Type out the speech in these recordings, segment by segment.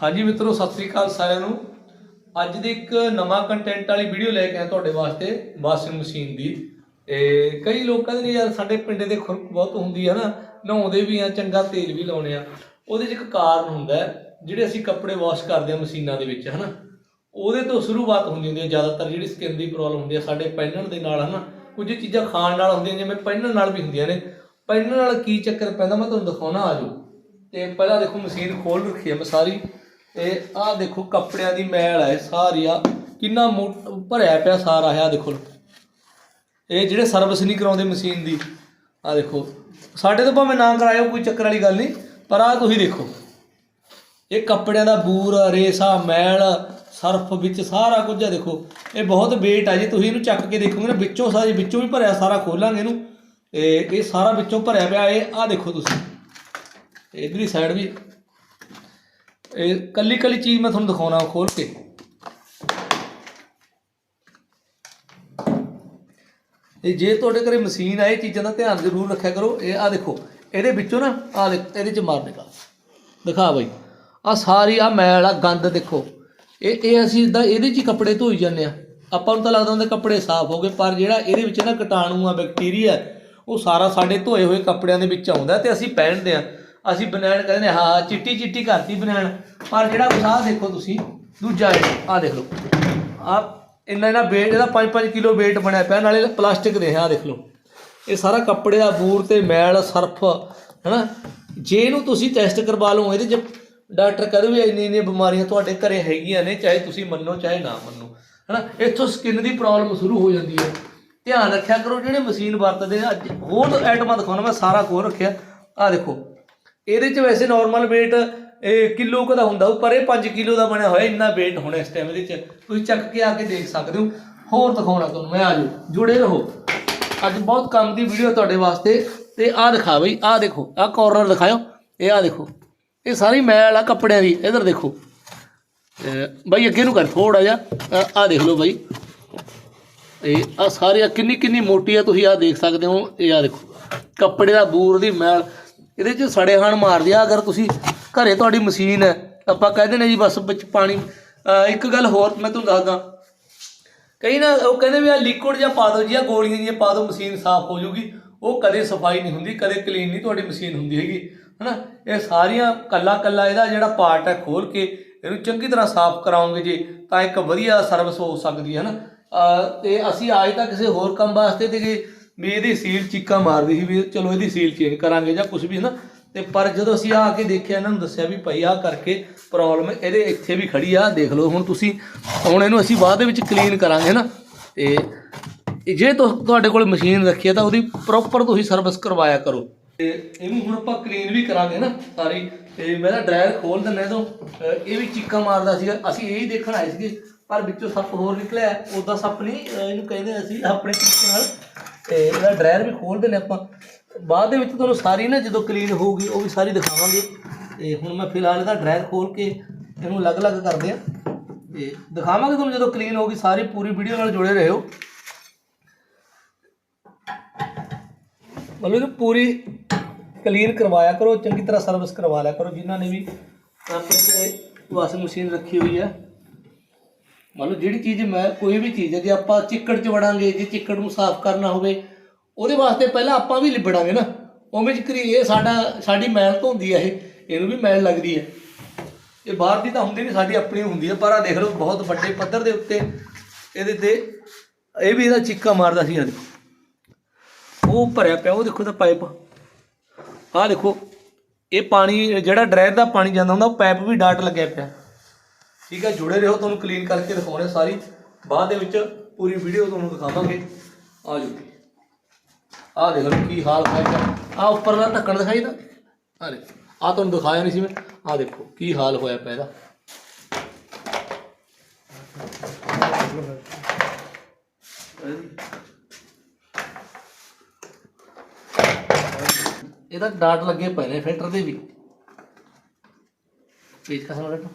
ਹਾਂਜੀ ਮਿੱਤਰੋ, ਸਤਿ ਸ੍ਰੀ ਅਕਾਲ ਸਾਰਿਆਂ ਨੂੰ। ਅੱਜ ਦੀ ਇੱਕ ਨਵਾਂ ਕੰਟੈਂਟ ਵਾਲੀ ਵੀਡੀਓ ਲੈ ਕੇ ਆਇਆ ਤੁਹਾਡੇ ਵਾਸਤੇ ਵਾਸ਼ਿੰਗ ਮਸ਼ੀਨ ਦੀ। ਇਹ ਕਈ ਲੋਕ ਕਹਿੰਦੇ ਨੇ ਯਾਰ ਸਾਡੇ ਪਿੰਡੇ ਦੇ ਖੁਰਕ ਬਹੁਤ ਹੁੰਦੀ ਹੈ ਨਾ, ਨਹਾਉਂਦੇ ਵੀ ਆ, ਚੰਗਾ ਤੇਲ ਵੀ ਲਾਉਣੇ ਆ। ਉਹਦੇ 'ਚ ਇੱਕ ਕਾਰਨ ਹੁੰਦਾ ਜਿਹੜੇ ਅਸੀਂ ਕੱਪੜੇ ਵਾਸ਼ ਕਰਦੇ ਆ ਮਸ਼ੀਨਾਂ ਦੇ ਵਿੱਚ, ਹਨਾ। ਉਹਦੇ ਤੋਂ ਸ਼ੁਰੂਆਤ ਹੁੰਦੀ ਹੁੰਦੀ ਹੈ ਜ਼ਿਆਦਾਤਰ ਜਿਹੜੀ ਸਕਿਨ ਦੀ ਪ੍ਰੋਬਲਮ ਹੁੰਦੀ ਹੈ ਸਾਡੇ ਪਹਿਨਣ ਦੇ ਨਾਲ, ਹਨਾ। ਕੁਝ ਚੀਜ਼ਾਂ ਖਾਣ ਨਾਲ ਹੁੰਦੀਆਂ, ਜਿਵੇਂ ਪਹਿਨਣ ਨਾਲ ਵੀ ਹੁੰਦੀਆਂ ਨੇ। ਪਹਿਨਣ ਨਾਲ ਕੀ ਚੱਕਰ ਪੈਂਦਾ, ਮੈਂ ਤੁਹਾਨੂੰ ਦਿਖਾਉਣਾ ਆਜੋ ਤੇ ਪਹਿਲਾਂ ਦੇਖੋ ਮਸ਼ੀਨ ਖੋਲ ਰੱਖੀ ਹੈ ਮੈਂ ਸਾਰੀ। ਤੇ ਆਹ ਦੇਖੋ ਕੱਪੜਿਆਂ ਦੀ ਮੈਲ ਹੈ ਸਾਰੀ ਆ ਕਿੰਨਾ ਮੋ- ਭਰਿਆ ਪਿਆ ਸਾਰਾ ਹੈ ਆਹ ਦੇਖੋ। ਇਹ ਜਿਹੜੇ ਸਰਵਿਸ ਨਹੀਂ ਕਰਾਉਂਦੇ ਮਸ਼ੀਨ ਦੀ, ਆਹ ਦੇਖੋ। ਸਾਡੇ ਤੋਂ ਭਾਵੇਂ ਨਾ ਕਰਾਇਓ, ਕੋਈ ਚੱਕਰ ਵਾਲੀ ਗੱਲ ਨਹੀਂ, ਪਰ ਆਹ ਤੁਸੀਂ ਦੇਖੋ। ਇਹ ਕੱਪੜਿਆਂ ਦਾ ਬੂਰ, ਰੇਸਾ, ਮੈਲ, ਸਰਫ ਵਿੱਚ ਸਾਰਾ ਕੁਝ ਆ ਦੇਖੋ। ਇਹ ਬਹੁਤ ਵੇਟ ਆ ਜੀ, ਤੁਸੀਂ ਇਹਨੂੰ ਚੱਕ ਕੇ ਦੇਖੋਗੇ ਨਾ, ਵਿੱਚੋਂ ਸਾਰੇ ਵਿੱਚੋਂ ਵੀ ਭਰਿਆ ਸਾਰਾ ਖੋਲਾਂਗੇ ਇਹਨੂੰ। ਇਹ ਇਹ ਸਾਰਾ ਵਿੱਚੋਂ ਭਰਿਆ ਪਿਆ, ਇਹ, ਆਹ ਦੇਖੋ ਤੁਸੀਂ। ਤੇ ਇਧਰਲੀ ਸਾਈਡ ਵੀ ਇਹ ਕੱਲੀ ਕੱਲੀ ਚੀਜ਼ ਮੈਂ ਤੁਹਾਨੂੰ ਦਿਖਾਉਣਾ ਖੋਲ ਕੇ। ਇਹ ਜੇ ਤੁਹਾਡੇ ਘਰੇ ਮਸ਼ੀਨ ਆਏ ਚੀਜ਼ਾਂ ਦਾ ਧਿਆਨ ਜ਼ਰੂਰ ਰੱਖਿਆ ਕਰੋ। ਇਹ ਆ ਦੇਖੋ, ਇਹਦੇ ਵਿੱਚੋਂ ਨਾ ਆ ਇਹਦੇ ਚ ਮਾਰ ਨਿਕਲ। ਦਿਖਾ ਬਾਈ। ਆ ਸਾਰੀ ਆ ਮੈਲ ਆ ਗੰਦ ਦੇਖੋ। ਇਹ ਇਹ ਅਸੀਂ ਇਦਾਂ ਇਹਦੇ ਚ ਹੀ ਕੱਪੜੇ ਧੋਈ ਜਾਂਦੇ ਆ ਆਪਾਂ ਨੂੰ ਤਾਂ ਲੱਗਦਾ ਹੁੰਦਾ ਕੱਪੜੇ ਸਾਫ਼ ਹੋ ਗਏ, ਪਰ ਜਿਹੜਾ ਇਹਦੇ ਵਿੱਚ ਨਾ ਕੀਟਾਣੂ ਆ, ਬੈਕਟੀਰੀਆ, ਉਹ ਸਾਰਾ ਸਾਡੇ ਧੋਏ ਹੋਏ ਕੱਪੜਿਆਂ ਦੇ ਵਿੱਚ ਆਉਂਦਾ ਤੇ ਅਸੀਂ ਪਹਿਨਦੇ ਆ ਅਸੀਂ ਬਨੈਣ ਕਹਿੰਦੇ ਨੇ, ਹਾਂ, ਚਿੱਟੀ ਚਿੱਟੀ ਕਰਤੀ ਬਨੈਣ। ਪਰ ਜਿਹੜਾ ਆਹ ਦੇਖੋ ਤੁਸੀਂ, ਦੂਜਾ ਆ ਦੇਖ ਲਓ। ਆ ਇੰਨਾ ਇੰਨਾ weight, ਇਹਦਾ 5-5 ਕਿਲੋ weight ਬਣਿਆ ਪਿਆ, ਨਾਲੇ ਪਲਾਸਟਿਕ ਦੇ ਆ ਦੇਖ ਲਓ। ਇਹ ਸਾਰਾ ਕੱਪੜੇ ਦਾ ਬੂਰ ਤੇ ਮੈਲ, ਸਰਫ, ਹੈਨਾ? ਜੇ ਇਹਨੂੰ ਤੁਸੀਂ ਟੈਸਟ ਕਰਵਾ ਲਓ, ਇਹਦੇ ਚ ਡਾਕਟਰ ਕਹਿੰਦੇ ਵੀ ਇੰਨੀ ਇੰਨੀ ਬਿਮਾਰੀਆਂ ਤੁਹਾਡੇ ਘਰੇ ਹੈਗੀਆਂ ਨੇ, ਚਾਹੇ ਤੁਸੀਂ ਮੰਨੋ, ਚਾਹੇ ਨਾ ਮੰਨੋ, ਹੈਨਾ? ਇੱਥੋਂ ਸਕਿਨ ਦੀ ਪ੍ਰੋਬਲਮ ਸ਼ੁਰੂ ਹੋ ਜਾਂਦੀ ਹੈ। ਧਿਆਨ ਰੱਖਿਆ ਕਰੋ, ਜਿਹੜੇ ਮਸ਼ੀਨ ਵਰਤਦੇ ਅੱਜ ਹੋਰ ਆਈਟਮਾਂ ਦਿਖਾਉਣਾ, ਮੈਂ ਸਾਰਾ ਖੋਲ ਰੱਖਿਆ। ਆ ਦੇਖੋ ਇਹਦੇ ਚ ਵੈਸੇ ਨਾਰਮਲ weight, ਇਹ ਕਿਲੋ ਕੁ ਦਾ ਹੁੰਦਾ ਉਹ, ਪਰ ਇਹ 5 ਕਿਲੋ ਦਾ ਬਣਿਆ ਹੋਇਆ, ਇੰਨਾ weight ਹੋਣਾ ਇਸ ਟਾਈਮ ਇਹਦੇ ਚ। ਤੁਸੀਂ ਚੱਕ ਕੇ ਆ ਕੇ ਦੇਖ ਸਕਦੇ ਹੋ। ਹੋਰ ਦਿਖਾਉਣਾ ਤੁਹਾਨੂੰ ਮੈਂ ਆ ਜਾਓ ਜੁੜੇ ਰਹੋ। ਅੱਜ ਬਹੁਤ ਕੰਮ ਦੀ ਵੀਡੀਓ ਤੁਹਾਡੇ ਵਾਸਤੇ। ਤੇ ਆਹ ਦਿਖਾ ਬਈ, ਆਹ ਦੇਖੋ, ਆਹ ਕਾਰਨਰ ਦਿਖਾਓ ਇਹ ਆਹ ਦੇਖੋ। ਇਹ ਸਾਰੀ ਮੈਲ ਆ ਕੱਪੜਿਆਂ ਦੀ, ਇਧਰ ਦੇਖੋ। ਬਾਈ ਅੱਗੇ ਨੂੰ ਕਰ ਥੋੜਾ ਜਿਹਾ। ਆਹ ਦੇਖ ਲਓ ਬਾਈ। ਇਹ ਆ ਸਾਰੇ ਕਿੰਨੀ ਕਿੰਨੀ ਮੋਟੀ ਆ, ਤੁਸੀਂ ਆ ਦੇਖ ਸਕਦੇ ਹੋ। ਇਹ ਆ ਦੇਖੋ। ਕੱਪੜੇ ਦਾ ਬੂਰ ਦੀ ਮੈਲ। ਇਹਦੇ ਚ ਸੜੇ ਹਾਣ ਮਾਰਦੀ ਆ ਅਗਰ ਤੁਸੀਂ ਘਰੇ ਤੁਹਾਡੀ ਮਸ਼ੀਨ ਹੈ, ਆਪਾਂ ਕਹਿੰਦੇ ਨੇ ਜੀ ਬਸ ਵਿੱਚ ਪਾਣੀ ਇੱਕ ਗੱਲ ਹੋਰ ਮੈਂ ਤੁਹਾਨੂੰ ਦੱਸਦਾ। ਕਈ ਨਾ ਉਹ ਕਹਿੰਦੇ ਵੀ ਆ ਲਿਕੁਇਡ ਜਾਂ ਪਾ ਦਿਓ ਜੀ ਆ ਗੋਲੀਆਂ ਜੀਆਂ ਪਾ ਦਿਓ, ਮਸ਼ੀਨ ਸਾਫ਼ ਹੋ ਜੂਗੀ ਉਹ ਕਦੇ ਸਫ਼ਾਈ ਨਹੀਂ ਹੁੰਦੀ, ਕਦੇ ਕਲੀਨ ਨਹੀਂ ਤੁਹਾਡੀ ਮਸ਼ੀਨ ਹੁੰਦੀ ਹੈਗੀ, ਹਨਾ? ਇਹ ਸਾਰੀਆਂ ਕੱਲਾ ਕੱਲਾ ਇਹਦਾ ਜਿਹੜਾ ਪਾਰਟ ਹੈ ਖੋਲ ਕੇ ਇਹਨੂੰ ਚੰਗੀ ਤਰ੍ਹਾਂ ਸਾਫ਼ ਕਰਾਉਂਗੇ ਜੀ, ਤਾਂ ਇੱਕ ਵਧੀਆ ਸਰਵਿਸ ਹੋ ਸਕਦੀ ਹੈ ਨਾ ਅਹ ਤੇ ਅਸੀਂ ਅੱਜ ਤੱਕ ਕਿਸੇ ਹੋਰ ਕੰਮ ਵਾਸਤੇ ਤੇ ਗਏ ਵੀ ਇਹਦੀ ਸੀਲ ਚੀਕਾਂ ਮਾਰਦੀ ਸੀ ਵੀ ਚਲੋ ਇਹਦੀ ਸੀਲ ਚੇਂਜ ਕਰਾਂਗੇ ਜਾਂ ਕੁਝ ਵੀ ਹੈ ਨਾ, ਤੇ ਪਰ ਜਦੋਂ ਅਸੀਂ ਆ ਕੇ ਦੇਖਿਆ, ਇਹਨਾਂ ਨੂੰ ਦੱਸਿਆ ਵੀ ਭਾਈ ਆ ਕਰਕੇ ਪ੍ਰੋਬਲਮ ਇਹਦੇ ਇੱਥੇ ਵੀ ਖੜੀ ਆ, ਦੇਖ ਲਓ ਹੁਣ ਤੁਸੀਂ, ਹੁਣ ਇਹਨੂੰ ਅਸੀਂ ਬਾਅਦ ਦੇ ਵਿੱਚ ਕਲੀਨ ਕਰਾਂਗੇ ਨਾ, ਤੇ ਇਹ ਜੇ ਤੁਹਾਡੇ ਕੋਲ ਮਸ਼ੀਨ ਰੱਖੀ ਹੈ ਤਾਂ ਉਹਦੀ ਪ੍ਰੋਪਰ ਤੁਸੀਂ ਸਰਵਿਸ ਕਰਵਾਇਆ ਕਰੋ। ਤੇ ਇਹਨੂੰ ਹੁਣ ਆਪਾਂ ਕਲੀਨ ਵੀ ਕਰਾਂਗੇ ਨਾ ਸਾਰੀ, ਤੇ ਮੈਂ ਤਾਂ ਡਰਾਇਰ ਖੋਲ ਦਿੰਦਾ ਇਹਦੋਂ ਅਹ ਇਹ ਵੀ ਚੀਕਾਂ ਮਾਰਦਾ ਸੀਗਾ, ਅਸੀਂ ਇਹ ਹੀ ਦੇਖਣ ਆਏ ਸੀਗੇ, ਪਰ ਵਿੱਚੋਂ ਸੱਪ ਹੋਰ ਨਿਕਲਿਆ ਉਹਦਾ ਸੱਪ ਨਹੀਂ ਇਹਨੂੰ ਕਹਿੰਦੇ ਅਸੀਂ ਆਪਣੇ ਤਰੀਕੇ ਨਾਲ ਤੇ ਇਹਦਾ ਡਰਾਇਰ ਵੀ ਖੋਲ ਦਿੰਦੇ ਆਪਾਂ। ਬਾਅਦ ਦੇ ਵਿੱਚ ਤੁਹਾਨੂੰ ਸਾਰੀ ਨਾ ਜਦੋਂ ਕਲੀਨ ਹੋਊਗੀ, ਉਹ ਵੀ ਸਾਰੀ ਦਿਖਾਵਾਂਗੇ। ਤੇ ਹੁਣ ਮੈਂ ਫਿਲਹਾਲ ਇਹਦਾ ਡਰਾਇਰ ਖੋਲ ਕੇ ਇਹਨੂੰ ਅਲੱਗ-ਅਲੱਗ ਕਰਦੇ ਆ ਤੇ ਦਿਖਾਵਾਂਗੇ ਤੁਹਾਨੂੰ ਜਦੋਂ ਕਲੀਨ ਹੋਊਗੀ, ਸਾਰੀ ਪੂਰੀ ਵੀਡੀਓ ਨਾਲ ਜੁੜੇ ਰਹੋ। ਮਤਲਬ ਕਿ ਪੂਰੀ ਕਲੀਨ ਕਰਵਾਇਆ ਕਰੋ, ਚੰਗੀ ਤਰ੍ਹਾਂ ਸਰਵਿਸ ਕਰਵਾ ਲਿਆ ਕਰੋ। ਜਿਨ੍ਹਾਂ ਨੇ ਵੀ ਆਪਣੇ ਘਰੇ ਵਾਸ਼ਿੰਗ ਮਸ਼ੀਨ ਰੱਖੀ ਹੋਈ ਹੈ ਮੰਨ ਲਓ ਜਿਹੜੀ ਚੀਜ਼ ਮੈਂ, ਕੋਈ ਵੀ ਚੀਜ਼ ਹੈ, ਜੇ ਆਪਾਂ ਚਿੱਕੜ 'ਚ ਵੜਾਂਗੇ, ਜੇ ਚਿੱਕੜ ਨੂੰ ਸਾਫ਼ ਕਰਨਾ ਹੋਵੇ, ਉਹਦੇ ਵਾਸਤੇ ਪਹਿਲਾਂ ਆਪਾਂ ਵੀ ਲਿਬੜਾਂਗੇ ਨਾ। ਉਵੇਂ ਜਿਕਰੀ ਇਹ ਸਾਡਾ, ਸਾਡੀ ਮੈਲ ਹੁੰਦੀ ਹੈ ਇਹ, ਇਹਨੂੰ ਵੀ ਮੈਲ ਲੱਗਦੀ ਹੈ। ਇਹ ਬਾਹਰ ਦੀ ਤਾਂ ਹੁੰਦੀ ਨਹੀਂ, ਸਾਡੀ ਆਪਣੀ ਹੁੰਦੀ ਹੈ, ਪਰ ਆ ਦੇਖ ਲਓ, ਬਹੁਤ ਵੱਡੇ ਪੱਧਰ ਦੇ ਉੱਤੇ ਇਹਦੇ ਤੇ ਇਹ ਵੀ ਇਹਦਾ ਚਿੱਕਾ ਮਾਰਦਾ ਸੀ ਆ ਦੇਖੋ ਉਹ ਭਰਿਆ ਪਿਆ, ਉਹ ਦੇਖੋ ਤਾਂ ਪਾਈਪ। ਆਹ ਦੇਖੋ, ਇਹ ਪਾਣੀ, ਜਿਹੜਾ ਡਰਾਇਰ ਦਾ ਪਾਣੀ ਜਾਂਦਾ ਹੁੰਦਾ, ਉਹ ਪਾਈਪ ਵੀ ਡਾਟ ਲੱਗਿਆ ਪਿਆ। ਠੀਕ ਹੈ, ਜੁੜੇ ਰਹੋ, ਤੁਹਾਨੂੰ ਕਲੀਨ ਕਰਕੇ ਦਿਖਾਉਣੇ ਸਾਰੀ। ਬਾਅਦ ਦੇ ਵਿੱਚ ਪੂਰੀ ਵੀਡੀਓ ਤੁਹਾਨੂੰ ਦਿਖਾਵਾਂਗੇ। ਆ ਜਾਓ ਆਹ ਦੇਖ ਲਓ ਕੀ ਹਾਲ ਹੋਇਆ ਆ ਉੱਪਰਲਾ ਢੱਕਣ ਦਿਖਾਈ ਦਾ ਆ ਦੇਖੋ। ਆ ਤੁਹਾਨੂੰ ਦਿਖਾਇਆ ਨਹੀਂ ਸੀ ਮੈਂ। ਆ ਦੇਖੋ, ਕੀ ਹਾਲ ਹੋਇਆ ਪਿਆ ਇਹਦਾ। ਇਹਦਾ ਡਾਟ ਲੱਗੇ ਪਏ ਨੇ ਫਿਲਟਰ ਦੇ ਵੀ। ਪੇਜ ਕਹਾਂ ਲੱਗਾ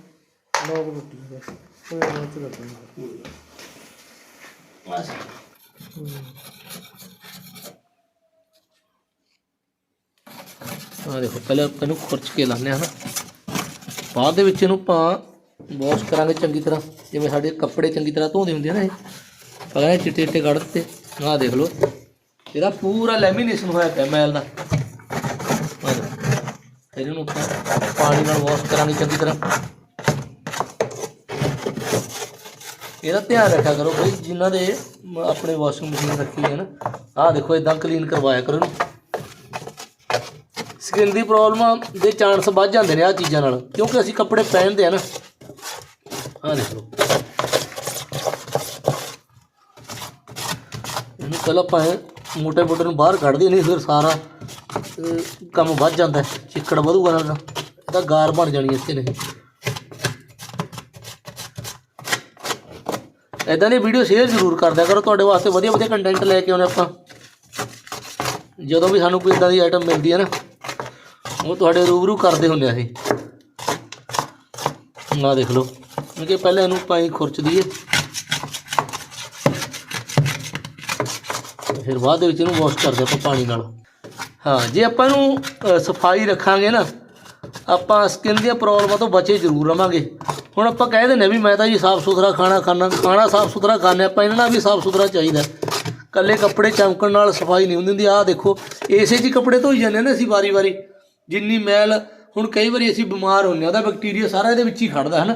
ਲੋਕ ਰੋਟੀ ਦਾ ਕੋਈ ਨਾ ਚ ਲੱਗਦਾ ਬਸ। ਆ ਦੇਖੋ ਪਹਿਲਾਂ ਇਹਨੂੰ ਖੁਰਚ ਕੇ ਲਾਉਂਦੇ ਹਾਂ ਨਾ ਬਾਅਦ ਦੇ ਵਿੱਚ ਇਹਨੂੰ ਆਪਾਂ ਵਾਸ਼ ਕਰਾਂਗੇ ਚੰਗੀ ਤਰ੍ਹਾਂ। ਜਿਵੇਂ ਸਾਡੇ ਕੱਪੜੇ ਚੰਗੀ ਤਰ੍ਹਾਂ ਧੋਦੇ ਹੁੰਦੇ ਆ ਨਾ ਇਹ। ਆਪਾਂ ਕਹਿੰਦੇ ਚਿੱਟੇ ਚਿੱਟੇ ਕੱਢ ਦਿੱਤੇ। ਆਹ ਦੇਖ ਲਓ। ਇਹਦਾ ਪੂਰਾ ਲੈਮੀਨੇਸ਼ਨ ਹੋਇਆ ਪਿਆ ਮੈਲ ਦਾ ਇਹਨੂੰ ਆਪਾਂ ਪਾਣੀ ਨਾਲ ਵਾਸ਼ ਕਰਾਂਗੇ ਚੰਗੀ ਤਰ੍ਹਾਂ। ਇਹਦਾ ਧਿਆਨ ਰੱਖਿਆ ਕਰੋ ਬਈ, ਜਿਨ੍ਹਾਂ ਦੇ ਆਪਣੇ ਵਾਸ਼ਿੰਗ ਮਸ਼ੀਨ ਰੱਖੀ ਹੈ ਨਾ, ਆਹ ਦੇਖੋ ਇਦਾਂ ਕਲੀਨ ਕਰਵਾਇਆ ਕਰੋ ਇਹਨੂੰ। ਸਕਿਨ ਦੀ ਪ੍ਰੋਬਲਮ ਦੇ ਚਾਂਸ ਵੱਧ ਜਾਂਦੇ ਨੇ ਆ ਚੀਜ਼ਾਂ ਨਾਲ, ਕਿਉਂਕਿ ਅਸੀਂ ਕੱਪੜੇ ਪਹਿਨਦੇ ਆ ਨਾ। ਆਹ ਦੇਖ ਲਓ। ਇਹਨੂੰ ਪਹਿਲਾਂ ਪਾਏ ਮੋਟੇ ਮੋਟੇ ਨੂੰ ਬਾਹਰ ਕੱਢ ਦਈਏ, ਨਹੀਂ ਫਿਰ ਸਾਰਾ ਕੰਮ ਵੱਧ ਜਾਂਦਾ ਚਿੱਕੜ ਵਧੂਗਾ ਨਾਲ ਇਹਦਾ ਗਾਰ ਬਣ ਜਾਣੀ ਇੱਥੇ ਨਹੀਂ ਇਦਾਂ ਦੀ ਵੀਡੀਓ ਸ਼ੇਅਰ ਜ਼ਰੂਰ ਕਰ ਕਰੋ, ਤੁਹਾਡੇ ਵਾਸਤੇ ਵਧੀਆ ਵਧੀਆ ਕੰਟੈਂਟ ਲੈ ਕੇ ਆਉਨੇ ਆਪਾਂ। ਜਦੋਂ ਵੀ ਸਾਨੂੰ ਕੋਈ ਇਦਾਂ ਦੀ ਆਈਟਮ ਮਿਲਦੀ ਹੈ ਨਾ, ਉਹ ਤੁਹਾਡੇ ਰੂਬਰੂ ਕਰਦੇ ਹੁੰਦੇ ਆ ਅਸੀਂ। ਨਾ ਦੇਖ ਲਓ ਕਿਉਂਕਿ ਪਹਿਲਾਂ ਇਹਨੂੰ ਪਾਈ ਖੁਰਚ ਦਈਏ। ਫਿਰ ਬਾਅਦ ਦੇ ਵਿੱਚ ਇਹਨੂੰ ਵਾਸ਼ ਕਰਦੇ ਆਪਾਂ ਪਾਣੀ ਨਾਲ। ਹਾਂ, ਜੇ ਆਪਾਂ ਇਹਨੂੰ ਸਫ਼ਾਈ ਰੱਖਾਂਗੇ ਨਾ, ਆਪਾਂ ਸਕਿਨ ਦੀਆਂ ਪ੍ਰੋਬਲਮਾਂ ਤੋਂ ਬਚੇ ਜ਼ਰੂਰ ਰਵਾਂਗੇ। ਹੁਣ ਆਪਾਂ ਕਹਿ ਦਿੰਦੇ ਹਾਂ ਵੀ ਮੈਂ ਤਾਂ ਜੀ ਸਾਫ਼ ਸੁਥਰਾ ਖਾਣਾ ਖਾਣਾ ਖਾਣਾ ਸਾਫ਼ ਸੁਥਰਾ ਖਾਂਦੇ ਆਪਾਂ ਇਹਨਾਂ ਨਾਲ ਵੀ ਸਾਫ਼ ਸੁਥਰਾ ਚਾਹੀਦਾ ਕੱਲੇ ਕੱਪੜੇ ਚਮਕਣ ਨਾਲ ਸਫ਼ਾਈ ਨਹੀਂ ਹੁੰਦੀ ਹੁੰਦੀ, ਆਹ ਦੇਖੋ, ਏਸੇ 'ਚ ਹੀ ਕੱਪੜੇ ਧੋਈ ਜਾਂਦੇ ਨੇ ਅਸੀਂ ਵਾਰੀ-ਵਾਰੀ, ਜਿੰਨੀ ਮੈਲ, ਹੁਣ ਕਈ ਵਾਰੀ ਅਸੀਂ ਬਿਮਾਰ ਹੁੰਦੇ ਹਾਂ, ਉਹਦਾ ਬੈਕਟੀਰੀਆ ਸਾਰਾ ਇਹਦੇ ਵਿੱਚ ਹੀ ਖੜਦਾ ਹੈ ਨਾ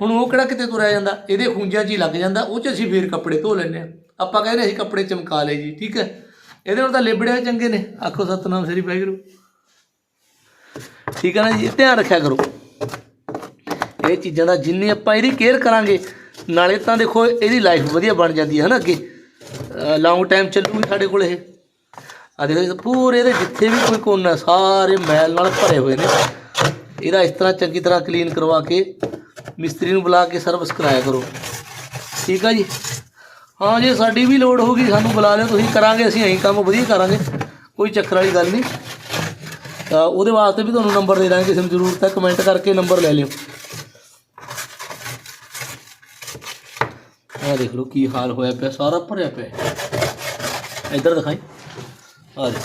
ਹੁਣ ਉਹ ਕਿਹੜਾ ਕਿਤੇ ਤੁਰਿਆ ਜਾਂਦਾ? ਇਹਦੇ ਖੂੰਜਾਂ 'ਚ ਹੀ ਲੱਗ ਜਾਂਦਾ, ਉਹ 'ਚ ਅਸੀਂ ਫੇਰ ਕੱਪੜੇ ਧੋ ਲੈਂਦੇ ਹਾਂ। ਆਪਾਂ ਕਹਿੰਦੇ ਅਸੀਂ ਕੱਪੜੇ ਚਮਕਾ ਲਏ ਜੀ, ਠੀਕ ਹੈ? ਇਹਦੇ ਨਾਲ ਤਾਂ ਲਿਬੜਿਆ ਚੰਗੇ ਨੇ। ਆਖੋ ਸਤਨਾਮ ਸ੍ਰੀ ਵਾਹਿਗੁਰੂ। ਠੀਕ ਹੈ ਨਾ ਜੀ, ਧਿਆਨ ਰੱਖਿਆ ਕਰੋ। ਇਹ ਚੀਜ਼ਾਂ ਦਾ ਜਿੰਨੀ ਆਪਾਂ ਇਹਦੀ ਕੇਅਰ ਕਰਾਂਗੇ, ਨਾਲੇ ਤਾਂ ਦੇਖੋ ਇਹਦੀ ਲਾਈਫ ਵਧੀਆ ਬਣ ਜਾਂਦੀ ਹੈ ਨਾ ਅੱਗੇ? ਲੌਂਗ ਟਾਈਮ ਚੱਲੂਗੀ ਸਾਡੇ ਕੋਲ ਇਹ। ਆ ਦੇਖੋ ਪੂਰੇ ਇਹਦੇ ਜਿੱਥੇ ਵੀ ਕੋਈ ਕੋਨਾ, ਸਾਰੇ ਮੈਲ ਨਾਲ ਭਰੇ ਹੋਏ ਨੇ। ਇਹਦਾ ਇਸ ਤਰ੍ਹਾਂ ਚੰਗੀ ਤਰ੍ਹਾਂ ਕਲੀਨ ਕਰਵਾ ਕੇ, ਮਿਸਤਰੀ ਨੂੰ ਬੁਲਾ ਕੇ ਸਰਵਿਸ ਕਰਾਇਆ ਕਰੋ। ਠੀਕ ਆ ਜੀ? ਹਾਂ ਜੇ, ਸਾਡੀ ਵੀ ਲੋੜ ਹੋਗੀ ਸਾਨੂੰ ਬੁਲਾ ਲਿਓ, ਤੁਸੀਂ ਕਰਾਂਗੇ, ਅਸੀਂ ਐਂ ਕੰਮ ਵਧੀਆ ਕਰਾਂਗੇ, ਕੋਈ ਚੱਕਰ ਵਾਲੀ ਗੱਲ ਨਹੀਂ। ਤਾਂ ਉਹਦੇ ਵਾਸਤੇ ਵੀ ਤੁਹਾਨੂੰ ਨੰਬਰ ਦੇ ਦਾਂਗੇ, ਕਿਸੇ ਨੂੰ ਜ਼ਰੂਰਤ ਹੈ ਕਮੈਂਟ ਕਰਕੇ ਨੰਬਰ ਲੈ ਲਿਓ। ਆਹ ਦੇਖ ਲਓ ਕੀ ਹਾਲ ਹੋਇਆ ਪਿਆ, ਸਾਰਾ ਭਰਿਆ ਪਿਆ ਇੱਧਰ ਦਿਖਾਈ। ਆ ਦੇ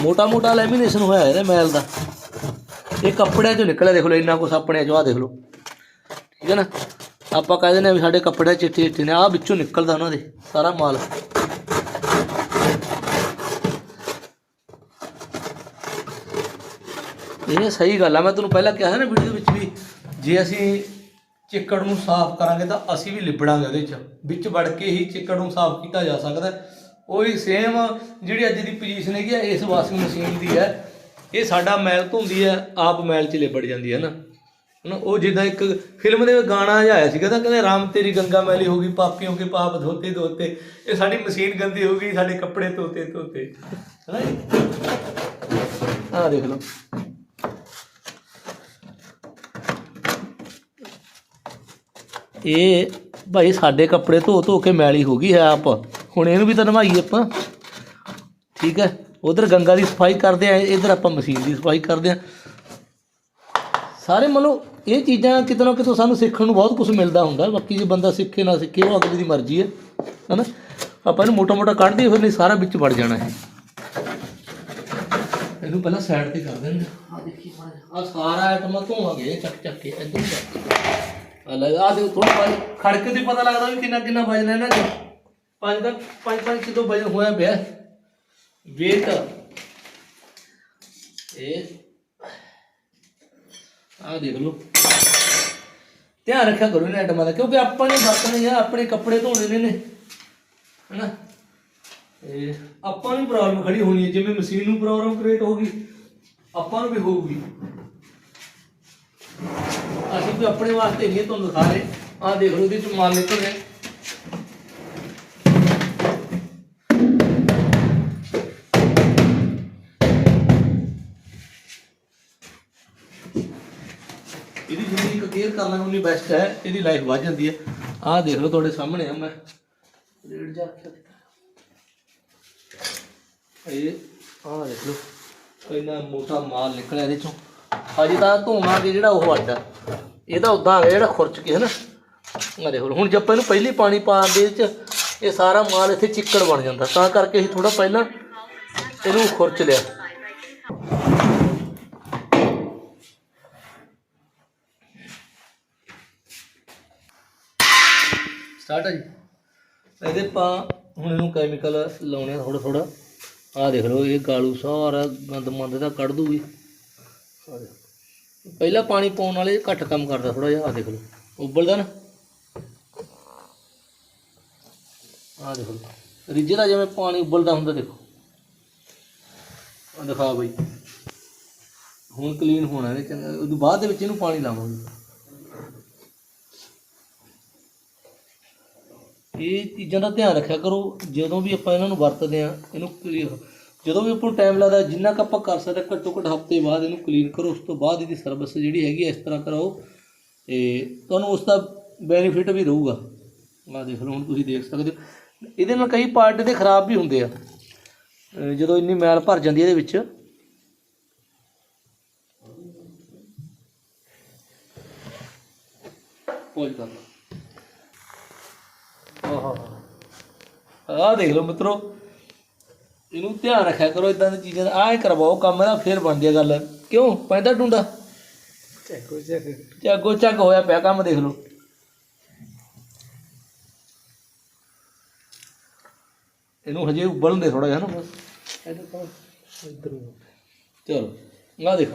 ਮੋਟਾ ਮੋਟਾ ਲੈਮੀਨੇਸ਼ਨ ਹੋਇਆ ਇਹਦਾ ਮੈਲ ਦਾ। ਇਹ ਕੱਪੜਿਆਂ ਚੋਂ ਨਿਕਲਿਆ, ਦੇਖ ਲਓ ਇੰਨਾ ਕੁਛ ਆਪਣੇ ਚੋਂ ਆ ਦੇਖ ਲਓ। ਠੀਕ ਹੈ ਨਾ? ਆਪਾਂ ਕਹਿ ਦਿੰਦੇ ਆ ਵੀ ਸਾਡੇ ਕੱਪੜੇ ਚਿੱਟੇ ਚਿੱਟੇ ਨੇ ਆ ਵਿੱਚੋਂ ਨਿਕਲਦਾ ਉਹਨਾਂ ਦੇ, ਸਾਰਾ ਮਾਲ। ਇਹ ਸਹੀ ਗੱਲ ਆ, ਮੈਂ ਤੁਹਾਨੂੰ ਪਹਿਲਾਂ ਕਿਹਾ ਸੀ ਨਾ ਵੀਡੀਓ ਵਿੱਚ ਵੀ, ਜੇ ਅਸੀਂ ਚਿੱਕੜ ਨੂੰ ਸਾਫ਼ ਕਰਾਂਗੇ ਤਾਂ ਅਸੀਂ ਵੀ ਲਿਬੜਾਂਗੇ ਉਹਦੇ 'ਚ। ਵਿੱਚ ਵੜ ਕੇ ਹੀ ਚਿੱਕੜ ਨੂੰ ਸਾਫ਼ ਕੀਤਾ ਜਾ ਸਕਦਾ। ਹੈ। ਉਹੀ ਸੇਮ ਜਿਹੜੀ ਅੱਜ ਦੀ ਪੋਜੀਸ਼ਨ ਹੈਗੀ ਆ, ਇਸ ਵਾਸ਼ਿੰਗ ਮਸ਼ੀਨ ਦੀ ਹੈ। ਇਹ ਸਾਡਾ ਮੈਲ ਧੁੰਦੀ ਹੈ, ਆਪ ਮੈਲ 'ਚ ਲਿਬੜ ਜਾਂਦੀ ਹੈ ਨਾ। ਨਾ ਉਹ ਜਿੱਦਾਂ ਇੱਕ ਫਿਲਮ ਦੇ ਗਾਣਾ ਜਿਹਾ ਆਇਆ ਸੀਗਾ ਤਾਂ ਕਹਿੰਦੇ, ਰਾਮ ਤੇਰੀ ਗੰਗਾ ਮੈਲੀ ਹੋ ਗਈ ਪਾਪੀਆਂ ਕੇ ਪਾਪ ਧੋਤੇ ਧੋਤੇ। ਇਹ ਸਾਡੀ ਮਸ਼ੀਨ ਗੰਦੀ ਹੋ ਗਈ, ਸਾਡੇ ਕੱਪੜੇ ਧੋਤੇ ਧੋਤੇ। ਹਨਾ ਜੀ? ਆਹ ਦੇਖ ਲਓ। ਇਹ ਭਾਈ ਸਾਡੇ ਕੱਪੜੇ ਧੋ ਧੋ ਕੇ ਮੈਲੀ ਹੋ ਗਈ ਹੈ ਆਪ। ਹੁਣ ਇਹਨੂੰ ਵੀ ਤਾਂ ਨਵਾਈਏ ਆਪਾਂ। ਠੀਕ ਹੈ, ਉਧਰ ਗੰਗਾ ਦੀ ਸਫ਼ਾਈ ਕਰਦੇ ਆ, ਇਧਰ ਆਪਾਂ ਮਸ਼ੀਨ ਦੀ ਸਫ਼ਾਈ ਕਰਦੇ ਆ। ਸਾਰੇ ਮਤਲਬ ਇਹ ਚੀਜ਼ਾਂ ਕਿਤੇ ਨਾ ਕਿਤੇ ਸਾਨੂੰ ਸਿੱਖਣ ਨੂੰ ਬਹੁਤ ਕੁਝ ਮਿਲਦਾ ਹੁੰਦਾ। ਬਾਕੀ ਜੇ ਬੰਦਾ ਸਿੱਖੇ ਨਾ ਸਿੱਖੇ, ਉਹ ਅਗਲੇ ਦੀ ਮਰਜ਼ੀ ਹੈ। ਹਨਾ? ਆਪਾਂ ਇਹਨੂੰ ਮੋਟਾ ਮੋਟਾ ਕੱਢ ਦਈਏ, ਫਿਰ ਨਹੀਂ ਸਾਰਾ ਵਿੱਚ ਵੜ ਜਾਣਾ ਹੈ ਇਹਨੂੰ ਪਹਿਲਾਂ ਸਾਈਡ ਤੇ ਕਰ ਦੇਣਾ ਆ। ਦੇਖੀ ਆ ਸਾਰਾ ਆਈਟਮ ਧੋਵਾਂਗੇ ਚੱਕ ਚੱਕ ਕੇ, ਇੱਧਰ ਚੱਕ ਆ ਦੇ ਥੋੜਾ ਪਾਣੀ ਖੜਕ ਤੇ ਪਤਾ ਲੱਗਦਾ ਵੀ ਕਿੰਨਾ ਕਿੰਨਾ ਵਜਨ ਹੈ ਇਹਨਾਂ ਚ ਪੰਜ ਦਾ ਪੰਜ ਪੰਜ ਕਿਲੋ ਵਜਨ ਹੋਇਆ ਪਿਆ। ਵੇਟ। ਇਹ ਆ ਦੇਖ ਲਓ। ਧਿਆਨ ਰੱਖਿਆ ਕਰੋ ਇਹਨਾਂ ਆਈਟਮਾਂ ਦਾ, ਕਿਉਂਕਿ ਆਪਾਂ ਨੇ ਵਰਤਣੇ ਆ, ਆਪਣੇ ਕੱਪੜੇ ਧੋਣੇ ਨੇ ਨੇ ਹੈਨਾ? ਇਹ ਆਪਾਂ ਨੂੰ ਪ੍ਰੋਬਲਮ ਖੜੀ ਹੋਣੀ ਹੈ, ਜਿਵੇਂ ਮਸ਼ੀਨ ਨੂੰ ਪ੍ਰੋਬਲਮ ਕ੍ਰੀਏਟ ਹੋਗੀ ਆਪਾਂ ਨੂੰ ਵੀ ਹੋਊਗੀ। ਅਸੀਂ ਵੀ ਆਪਣੇ ਵਾਸਤੇ ਨਹੀਂ ਤੁਹਾਨੂੰ ਦਿਖਾ ਰਹੇ ਆਹ ਦੇਖ ਲਓ ਇਹਦੇ ਚ ਮਾਲ ਨਿਕਲ ਰਿਹਾ। ਇਹਦੀ ਜਿੰਨੀ ਕੇਅਰ ਕਰ ਲਾਂਗੇ ਉਨੀ ਬੈਸਟ ਹੈ। ਇਹਦੀ ਲਾਈਫ ਵੱਧ ਜਾਂਦੀ ਹੈ। ਆਹ ਦੇਖ ਲਓ ਤੁਹਾਡੇ ਸਾਹਮਣੇ ਆ ਮੈਂ। ਰੇਡ ਜਾ ਕੇ ਇਹ, ਆਹ ਦੇਖ ਲਓ। ਇੰਨਾ ਮੋਟਾ ਮਾਲ ਨਿਕਲਿਆ ਇਹਦੇ ਚੋਂ। ਅਜੇ ਤਾਂ ਧੂਆਂ ਦੀ ਜਿਹੜਾ ਉਹ ਅੱਡ ਇਹ ਤਾਂ ਉਦਾਂ ਆ ਜਿਹੜਾ ਖੁਰਚ ਕੇ ਹਨਾ। ਅਰੇ ਹੋਰ ਹੁਣ ਜੱਪੇ ਨੂੰ ਪਹਿਲੀ ਪਾਣੀ ਪਾਉਣ ਦੇ ਵਿੱਚ, ਇਹ ਸਾਰਾ ਮਾਲ ਇੱਥੇ ਚਿੱਕੜ ਬਣ ਜਾਂਦਾ। ਤਾਂ ਕਰਕੇ ਅਸੀਂ ਥੋੜਾ ਪਹਿਲਾਂ ਇਹਨੂੰ ਖੁਰਚ ਲਿਆ। ਸਟਾਰਟ ਹੈ ਜੀ। ਇਹਦੇ ਪਾ ਹੁਣ ਇਹਨੂੰ ਕੈਮੀਕਲ ਲਾਉਣੇ ਆ ਥੋੜਾ ਥੋੜਾ ਆ ਦੇਖ ਲਓ, ਇਹ ਗਾਲੂ ਸਾਰਾ ਗੰਦ ਮੰਦ ਦਾ ਕੱਢ ਦੂਗੀ। ਸਾਰੇ ਪਹਿਲਾਂ ਪਾਣੀ ਪਾਉਣ ਵਾਲੇ ਘੱਟ ਕੰਮ ਕਰਦਾ ਥੋੜਾ ਜਿਹਾ, ਆਹ ਦੇਖ ਲਓ। ਉਬਲਦਾ ਨਾ। ਆਹ ਦੇਖ ਲਓ। ਰਿੱਝੇ ਦਾ ਜਿਵੇਂ ਪਾਣੀ ਉਬਲਦਾ ਹੁੰਦਾ, ਦੇਖੋ। ਆਹ ਦਿਖਾ ਬਈ। ਹੁਣ ਕਲੀਨ ਹੋਣਾ ਇਹ ਕਹਿੰਦਾ ਉਦੋਂ ਬਾਅਦ ਦੇ ਵਿੱਚ ਇਹਨੂੰ ਪਾਣੀ ਲਾਵਾਂਗੇ। ਇਹ ਚੀਜ਼ਾਂ ਦਾ ਧਿਆਨ ਰੱਖਿਆ ਕਰੋ। ਜਦੋਂ ਵੀ ਆਪਾਂ ਇਹਨਾਂ ਨੂੰ ਵਰਤਦੇ ਆ ਇਹਨੂੰ ਜਦੋਂ ਵੀ ਆਪਾਂ ਨੂੰ ਟਾਈਮ ਲੱਗਦਾ, ਜਿੰਨਾ ਕੁ ਆਪਾਂ ਕਰ ਸਕਦੇ, ਘੱਟੋ ਘੱਟ ਹਫ਼ਤੇ ਬਾਅਦ ਇਹਨੂੰ ਕਲੀਨ ਕਰੋ, ਉਸ ਤੋਂ ਬਾਅਦ ਇਹਦੀ ਸਰਵਿਸ ਜਿਹੜੀ ਹੈਗੀ ਹੈ ਇਸ ਤਰ੍ਹਾਂ ਕਰਾਓ। ਤੇ ਤੁਹਾਨੂੰ ਉਸ ਦਾ ਬੈਨੀਫਿਟ ਵੀ ਰਹੂਗਾ। ਆਹ ਦੇਖ ਲਓ, ਹੁਣ ਤੁਸੀਂ ਦੇਖ ਸਕਦੇ ਹੋ। ਇਹਦੇ ਨਾਲ ਕਈ ਪਾਰਟ ਦੇ ਖਰਾਬ ਵੀ ਹੁੰਦੇ ਆ। ਜਦੋਂ ਇੰਨੀ ਮੈਲ ਭਰ ਜਾਂਦੀ ਇਹਦੇ ਵਿੱਚ। ਪੋਜ ਕਰ ਲਓ ਆਹਾ। ਆਹ ਦੇਖ ਲਓ ਮਿੱਤਰੋ। ਇਹਨੂੰ ਧਿਆਨ ਰੱਖਿਆ ਕਰੋ ਇਦਾਂ ਦੀਆਂ ਚੀਜ਼ਾਂ ਦਾ ਆਹ ਹੀ ਕਰਵਾਓ ਕੰਮ ਇਹਦਾ ਫੇਰ ਬਣਦੀ ਆ ਗੱਲ। ਕਿਉਂ? ਪੈਂਦਾ ਟੁੰਡਾ ਚੈੱਕੋ ਚੈੱਕ। ਝੱਗੋ ਝੱਗ ਹੋਇਆ ਪਿਆ ਕੰਮ ਦੇਖ ਲਓ। ਇਹਨੂੰ ਹਜੇ ਉਬਲਣ ਦੇ ਥੋੜਾ ਜਿਹਾ ਨਾ। ਬਸ ਕੋਲ ਇਧਰ ਚਲੋ ਆ ਦੇਖ।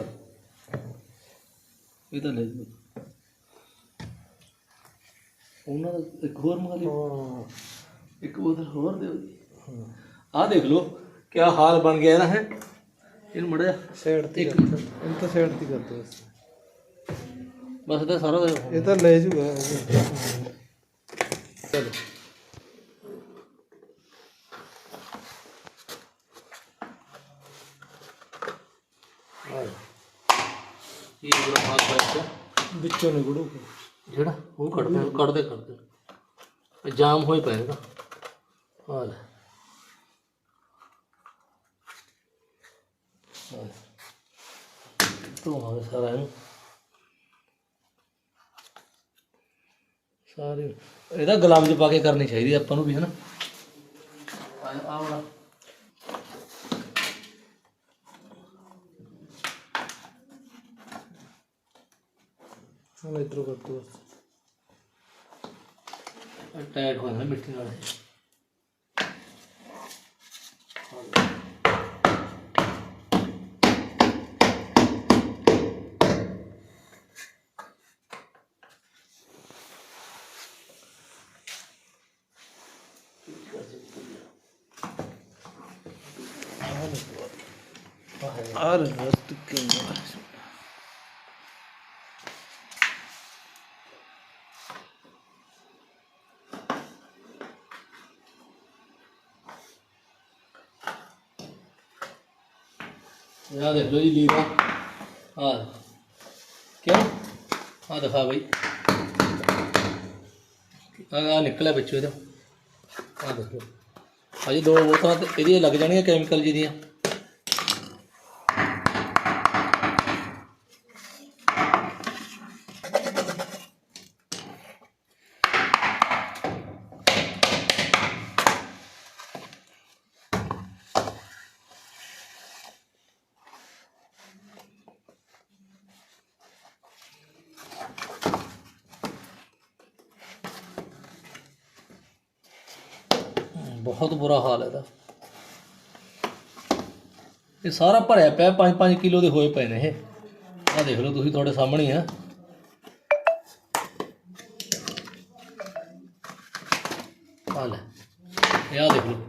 ਇਹ ਤਾਂ ਲੈ ਜੀ। ਉਹਨਾਂ ਦਾ ਇੱਕ ਹੋਰ ਮੰਗਾ ਹਾਂ। ਇੱਕ ਉਧਰ ਹੋਰ ਦਿਓ ਜੀ ਆਹ ਦੇਖ ਲਓ। ਕਿਆ ਹਾਲ ਬਣ ਗਿਆ ਇਹਦਾ ਹੈ? ਇਹਨੂੰ ਮੜਿਆ ਸਾਈਡ ਤੇ ਇੱਕ- ਕਰ ਇਹ ਤਾਂ ਸਾਈਡ ਤੇ ਕਰ ਦੋ ਬਸ ਇਹਦਾ ਸਾਰਾ ਇਹ ਤਾਂ ਲੈ ਜੂਗਾ। ਚਲੋ। ਇਹ ਜਿਹੜਾ ਹਾਲ ਬੈਠਾ ਵਿੱਚੋਂ ਨਿਕੜੂ ਜਿਹੜਾ? ਉਹ ਕੱਢਦੇ ਕੱਢਦੇ ਕੱਢਦੇ। ਜਾਮ ਹੋਈ ਪਏ ਨਾ ਹਾਲ ਤੋਂ ਆ ਸਾਰਾ ਇਹਨੂੰ ਸਾਰੇ ਇਹਦਾ ਗੁਲਾਬ ਚ ਪਾ ਕੇ ਕਰਨੀ ਚਾਹੀਦੀ ਆਪਾਂ ਨੂੰ ਵੀ, ਹਨਾ? ਆ ਵਾਲਾ ਹੁਣ ਇਧਰੋਂ ਕਰ ਟਾਇਟ ਹੋ ਮਿੱਟੀ ਨਾਲ। ਆ ਰਿਹਾ ਤੁੱਕੇ ਯਾ ਦੇਖ ਲਓ ਜੀ ਲੀਰਾ ਆ ਕਿਉਂ? ਆ ਦਿਖਾ ਬਈ। ਆ ਨਿਕਲਿਆ ਵਿੱਚੋਂ ਇਹਦਾ। ਆ ਦੇਖ। ਲਓ ਅਜੇ ਦੋ ਬੋਤਲਾਂ ਤੇ ਇਹਦੀਆਂ ਲੱਗ ਜਾਣੀਆਂ ਕੈਮੀਕਲ ਜਿਹਦੀਆਂ। ਬਹੁਤ ਬੁਰਾ ਹਾਲ ਹੈ ਇਹਦਾ। ਇਹ ਸਾਰਾ ਭਰਿਆ ਪਿਆ 5-5 ਕਿਲੋ ਦੇ ਹੋਏ ਪਏ ਨੇ ਇਹ। ਆ ਦੇਖ ਲਓ ਤੁਸੀਂ, ਤੁਹਾਡੇ ਸਾਹਮਣੇ ਹੀ ਆ। ਆ ਲੈ, ਇਹ ਆ ਦੇਖ ਲਓ।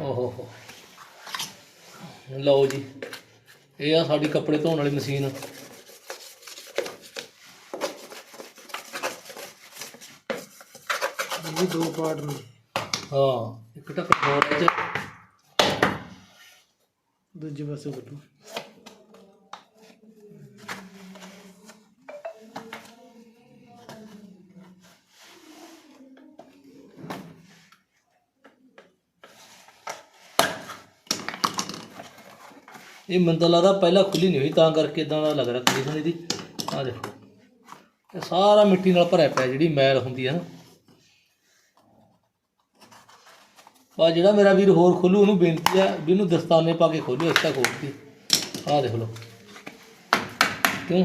ਓਹੋ ਹੋ। ਲਓ ਜੀ, ਇਹ ਆ ਸਾਡੀ ਕੱਪੜੇ ਧੋਣ ਵਾਲੀ ਮਸ਼ੀਨ। ਵੀ ਦੋ ਪਾਰਟ ਨੇ। ਹਾਂ। ਇੱਕ ਹੋਰ ਹੈ ਚ ਦੂਜੇ ਪਾਸੇ ਕੱਟੋ ਇਹ ਤਾਂ ਲੱਗਦਾ ਪਹਿਲਾਂ ਖੁੱਲੀ ਨਹੀਂ ਹੋਈ ਤਾਂ ਕਰਕੇ ਇਦਾਂ ਦਾ ਲੱਗ ਰਿਹਾ। ਕੰਡੀਸ਼ਨ ਇਹਦੀ ਆ ਦੇਖੋ। ਇਹ ਸਾਰਾ ਮਿੱਟੀ ਨਾਲ ਭਰਿਆ ਪਿਆ ਜਿਹੜੀ ਮੈਲ ਹੁੰਦੀ ਹੈ ਨਾ। ਆ ਜਿਹੜਾ ਮੇਰਾ ਵੀਰ ਹੋਰ ਖੋਲੂ ਉਹਨੂੰ ਬੇਨਤੀ ਆ ਵੀ ਉਹਨੂੰ ਦਸਤਾਨੇ ਪਾ ਕੇ ਖੋਲੋ ਇਸ ਤਾਂ ਖੋਲਦੀ ਆ ਦੇਖ ਲਓ। ਕਿਉਂ?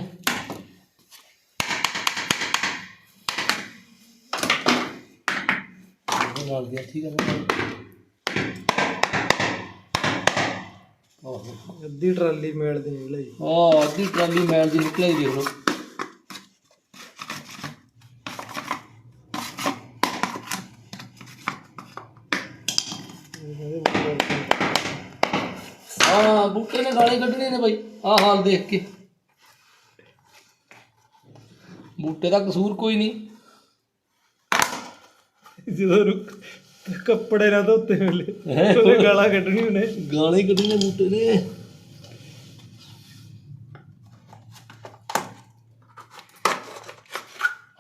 ਨਾਲ ਗਿਆ ਠੀਕ ਹੈ ਨਾ? ਆਹ। ਅੱਧੀ ਟਰਾਲੀ ਮੇਲ ਦੀ ਨਿਕਲੀ। ਆ ਅੱਧੀ ਟਰਾਲੀ ਮੇਲ ਦੀ ਨਿਕਲੀ ਦੇਖ ਲਓ। ਗਾਲੇ ਕੱਢਣੇ ਨੇ ਬਾਈ। ਆ ਹਾਲ ਦੇਖ ਕੇ। ਬੂਟੇ ਦਾ ਕਸੂਰ ਕੋਈ ਨਹੀਂ। ਜਦੋਂ ਰੁਕ ਕੱਪੜੇ ਨਾ ਧੋਤੇ ਵੇਲੇ ਹੈਂ? ਉਹਨੇ ਗਾਲਾਂ ਕੱਢਣੀ ਉਹਨੇ। ਗਾਲੇ ਕੱਢਣੇ ਬੂਟੇ ਨੇ।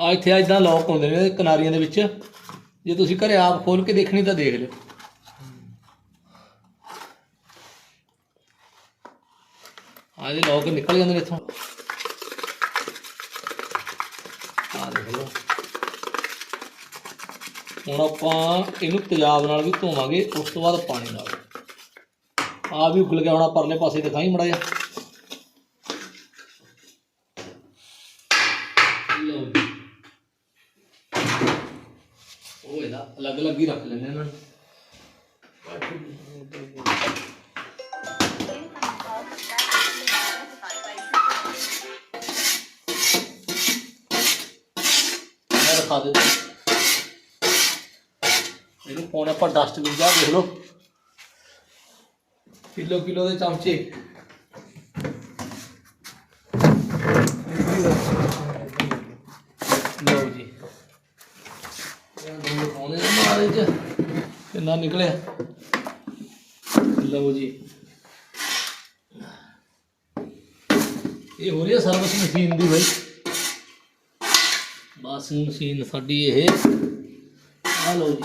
ਆ ਇੱਥੇ ਇਦਾਂ ਲੋਕ ਹੁੰਦੇ ਨੇ ਕਿਨਾਰੀਆਂ ਦੇ ਵਿੱਚ। ਜੇ ਤੁਸੀਂ ਘਰੇ ਆਪ ਖੋਲ ਕੇ ਦੇਖਣੀ ਤਾਂ ਦੇਖ ਲਿਓ। ਆ ਇਹਦੇ ਲੋਕ ਨਿਕਲ ਜਾਂਦੇ ਨੇ ਇੱਥੋਂ। ਆ ਦੇਖ ਲਓ। ਹੁਣ ਆਪਾਂ ਇਹਨੂੰ ਤੇਜ਼ਾਬ ਨਾਲ ਵੀ ਧੋਵਾਂਗੇ, ਉਸ ਤੋਂ ਬਾਅਦ ਪਾਣੀ ਨਾਲ। ਆ ਵੀ ਉਗਲ ਗਿਆ ਹੋਣਾ, ਪਰਲੇ ਪਾਸੇ ਦਿਖਾਈ ਮੜਾ ਜਾ ਲਓ ਜੀ। ਉਹ ਇਹਦਾ ਅਲੱਗ ਅਲੱਗ ਹੀ ਰੱਖ ਲੈਂਦੇ ਇਹਨਾਂ ਨੂੰ। ਮੈਂ ਦੇ ਇਹਨੂੰ ਪਾਉਣਾ ਆਪਾਂ ਡਸਟਬਿਨ ਜਾ ਦੇਖ ਲਓ। ਕਿਲੋ ਕਿਲੋ ਦੇ ਚਮਚੇ। ਲਓ ਜੀ। ਇਹ ਪਾਉਣੇ ਨੇ ਮਾਰੇ ਚ ਕਿੰਨਾ ਨਿਕਲਿਆ? ਲਓ ਜੀ। ਇਹ ਹੋ ਰਹੀ ਹੈ ਸਰਵਿਸ ਮਸ਼ੀਨ ਦੀ ਬਾਈ। ਬਸ ਮਸ਼ੀਨ ਸਾਡੀ ਇਹ। ਆ ਲਓ ਜੀ।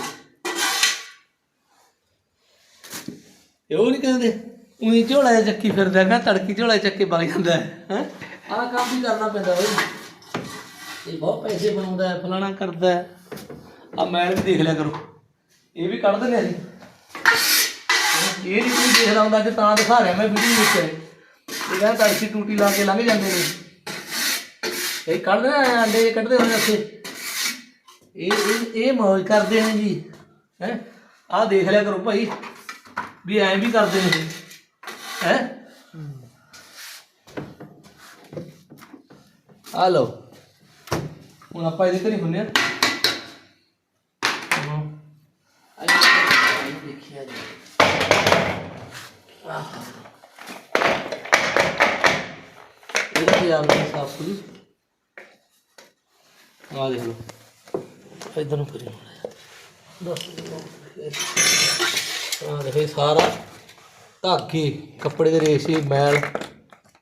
ਇਹ ਉਹ ਨਹੀਂ ਕਹਿੰਦੇ? ਉਹੀ ਝੋਲਾ ਚੱਕੀ ਫਿਰਦਾ ਹੈਗਾ ਤੜਕੀ ਝੋਲਾ ਚੱਕੇ ਵਗ ਜਾਂਦਾ ਹੈ, ਹੈਂ? ਆਹ ਕੰਮ ਵੀ ਕਰਨਾ ਪੈਂਦਾ ਬਈ ਇਹ ਬਹੁਤ ਪੈਸੇ ਬਣਾਉਂਦਾ ਹੈ, ਫਲਾਣਾ ਕਰਦਾ ਹੈ। ਆ ਮੈਲ ਵੀ ਦੇਖ ਲਿਆ ਕਰੋ। ਇਹ ਵੀ ਕੱਢ ਦਿੰਦੇ ਅਸੀਂ ਇਹ ਨਹੀਂ ਕੋਈ ਦੇਖਦਾ ਹੁੰਦਾ ਕਿ ਤਾਂ ਦਿਖਾ ਰਿਹਾ, ਮੈਂ ਵੀਡੀਓ ਵਿੱਚ। ਇਹ ਕਹਿੰਦਾ ਤੜਕੀ ਟੂਟੀ ਲਾ ਕੇ ਲੰਘ ਜਾਂਦੇ ਨੇ। ਇਹ ਕੱਢਦੇ ਨੇ ਅੰਡੇ ਕੱਢਦੇ ਹੁੰਦੇ ਉੱਥੇ। ਇਹ ਇਹ ਇਹ ਮौज ਕਰਦੇ ਨੇ ਜੀ ਹੈ? ਆਹ ਦੇਖ ਲਿਆ ਕਰੋ ਭਾਈ ਵੀ ਐਂ ਵੀ ਕਰਦੇ ਨੇ ਹੈ? ਆ ਲਓ ਹੁਣ ਆਪਾਂ ਇਹਦੇ ਘਰੀ ਹੁੰਨੇ ਆ। ਦੇਖਿਆ ਜੀ ਆਹ। ਇਹਦਾ ਕੀ ਆਉਂਦਾ ਸਾਫ਼ ਕਰੀ ਆ ਦੇਖ ਲਓ। ਇਧਰ ਨੂੰ ਕਰੀ। ਦੱਸ ਆ ਦੇਖੋ ਸਾਰਾ ਧਾਗੇ, ਕੱਪੜੇ ਦੇ ਰੇਸ਼ੇ, ਮੈਲ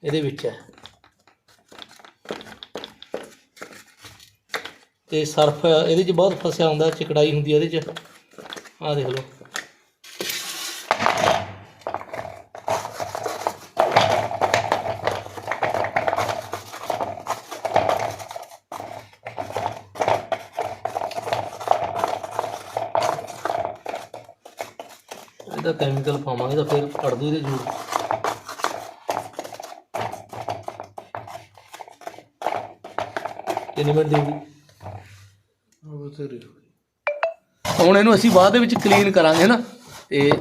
ਇਹਦੇ ਵਿੱਚ ਹੈ। ਤੇ ਸਰਫ, ਇਹਦੇ 'ਚ ਬਹੁਤ ਫਸਿਆ ਹੁੰਦਾ, ਚਿਕੜਾਈ ਹੁੰਦੀ ਹੈ ਇਹਦੇ 'ਚ। ਆ ਦੇਖ ਲਓ। ਇਹਦਾ ਕੈਮੀਕਲ ਪਾਵਾਂਗੇ ਤਾਂ ਫਿਰ ਕੱਢ ਦੂ ਇਹਦੇ ਜੂੜ ਕਿੰਨੇ ਮਿੰਟ ਉਹ ਤੇਰੀ ਹੁਣ ਇਹਨੂੰ ਅਸੀਂ ਬਾਅਦ ਦੇ ਵਿੱਚ ਕਲੀਨ ਕਰਾਂਗੇ ਨਾ ਤੇ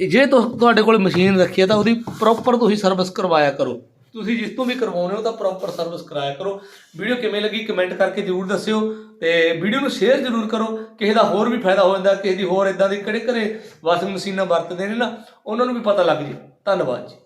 ਇਹ ਜੇ ਤੁਹ- ਤੁਹਾਡੇ ਕੋਲ ਮਸ਼ੀਨ ਰੱਖੀ ਹੈ ਤਾਂ ਉਹਦੀ ਪ੍ਰੋਪਰ ਤੁਸੀਂ ਸਰਵਿਸ ਕਰਵਾਇਆ ਕਰੋ। ਤੁਸੀਂ ਜਿਸ ਤੋਂ ਵੀ ਕਰਵਾਉਣੇ ਹੋ ਤਾਂ ਪ੍ਰੋਪਰ ਸਰਵਿਸ ਕਰਾਇਆ ਕਰੋ। ਵੀਡੀਓ ਕਿਵੇਂ ਲੱਗੀ ਕਮੈਂਟ ਕਰਕੇ ਜਰੂਰ ਦੱਸਿਓ ਤੇ ਵੀਡੀਓ ਨੂੰ ਸ਼ੇਅਰ ਜਰੂਰ ਕਰੋ। ਕਿਸੇ ਦਾ ਹੋਰ ਵੀ ਫਾਇਦਾ ਹੋ ਜਾਂਦਾ, ਕਿਸੇ ਦੀ ਹੋਰ ਇਦਾਂ ਦੀ ਕਿਹੜੇ ਘਰੇ ਵਾਸ਼ਿੰਗ ਮਸ਼ੀਨਾਂ ਵਰਤਦੇ ਨੇ ਨਾ, ਉਹਨਾਂ ਨੂੰ ਵੀ ਪਤਾ ਲੱਗ ਜੇ। ਧੰਨਵਾਦ ਜੀ।